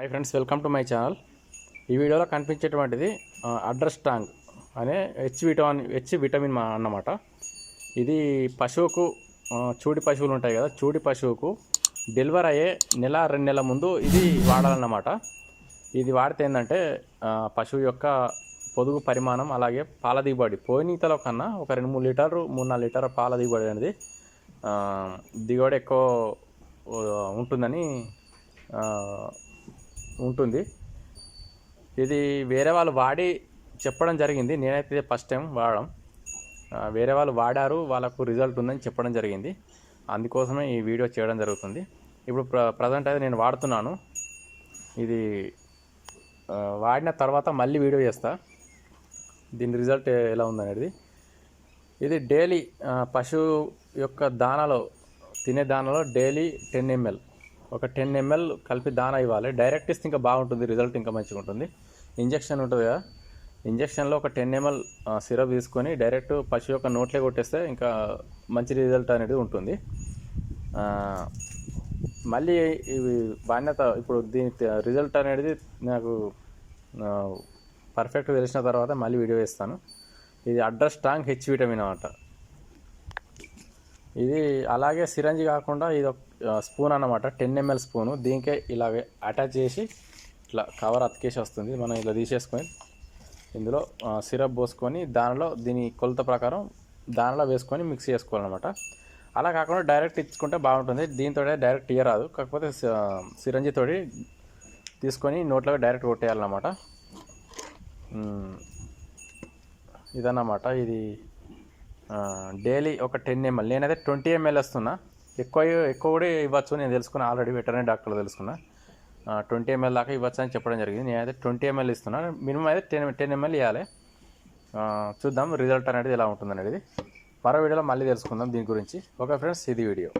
Hi friends welcome to my channel ఈ వీడియోలో కనిపించేటువంటిది అడ్రస్టాంగ్ అనే హెచ్ విటమిన్ హెచ్ విటమిన్ అన్నమాట. ఇది పశువుకు చూడి పశువులు ఉంటాయి కదా చూడి పశువుకు డెలివర్ అయ్యే నెల రెండు నెలల ముందు ఇది వాడాలన్నమాట. ఇది వాడితే ఏంటంటే పశువు యొక్క పొదుగు పరిమాణం అలాగే పాల దిగుబడి పోయినీతలో కన్నా ఒక రెండు మూడు లీటర్లు మూడు నాలుగు లీటర్ పాల దిగుబడి అనేది దిగుబడి ఎక్కువ ఉంటుందని ఉంటుంది. ఇది వేరే వాళ్ళు వాడి చెప్పడం జరిగింది. నేనైతే ఫస్ట్ టైం వాడడం. వేరే వాళ్ళు వాడారు వాళ్ళకు రిజల్ట్ ఉందని చెప్పడం జరిగింది. అందుకోసమే ఈ వీడియో చేయడం జరుగుతుంది. ఇప్పుడు ప్ర ప్రజెంట్ అయితే నేను వాడుతున్నాను. ఇది వాడిన తర్వాత మళ్ళీ వీడియో చేస్తా. దీని రిజల్ట్ ఎలా ఉందనేది. ఇది డైలీ పశువు యొక్క దానాలో తినే దానాలో డైలీ టెన్ ఎంఎల్ ఒక టెన్ ఎంఎల్ కలిపి దానా ఇవ్వాలి. డైరెక్ట్ ఇస్తే ఇంకా బాగుంటుంది రిజల్ట్ ఇంకా మంచిగా ఉంటుంది. ఇంజెక్షన్ ఉంటుంది కదా. ఇంజెక్షన్లో ఒక టెన్ ఎంఎల్ సిరప్ తీసుకొని డైరెక్ట్ పశువు యొక్క నోట్లే కొట్టేస్తే ఇంకా మంచి రిజల్ట్ అనేది ఉంటుంది. మళ్ళీ ఇవి బాధ్యత ఇప్పుడు దీని రిజల్ట్ అనేది నాకు పర్ఫెక్ట్ తెలిసిన తర్వాత మళ్ళీ వీడియో వేస్తాను. ఇది అడ్రస్ స్ట్రాంగ్ హెచ్ విటమిన్ అనమాట. ఇది అలాగే సిరంజి కాకుండా ఇది ఒక స్పూన్ అన్నమాట. Ten ml spoon. దీనికే ఇలాగే అటాచ్ చేసి ఇట్లా కవర్ అతికేసి వస్తుంది. మనం ఇలా తీసేసుకొని ఇందులో సిరప్ పోసుకొని దానిలో దీని కొలత ప్రకారం దానిలో వేసుకొని మిక్స్ చేసుకోవాలన్నమాట. అలా కాకుండా డైరెక్ట్ ఇచ్చుకుంటే బాగుంటుంది. దీంతో డైరెక్ట్ ఇయ్యరాదు కాకపోతే సిరంజితో తీసుకొని నోట్లో డైరెక్ట్ కొట్టేయాలన్నమాట. ఇదన్నమాట. ఇది డైలీ ఒక టెన్ ఎంఎల్. నేనైతే ట్వంటీ ఎంఎల్ వస్తున్నా. ఎక్కువ ఎక్కువ కూడా ఇవ్వచ్చు. నేను తెలుసుకున్నా. ఆల్రెడీ వెటర్నరీ డాక్టర్లు తెలుసుకున్నా. ట్వంటీ ఎంఎల్ దాకా ఇవ్వచ్చు అని చెప్పడం జరిగింది. నేనైతే ట్వంటీ ఎంఎల్ ఇస్తున్నా. మినిమం అయితే టెన్ టెన్ ఎంఎల్ ఇవ్వాలి చూద్దాం రిజల్ట్ అనేది ఎలా ఉంటుంది అనేది మరో వీడియోలో మళ్ళీ తెలుసుకుందాం దీని గురించి. ఓకే ఫ్రెండ్స్ ఇది వీడియో.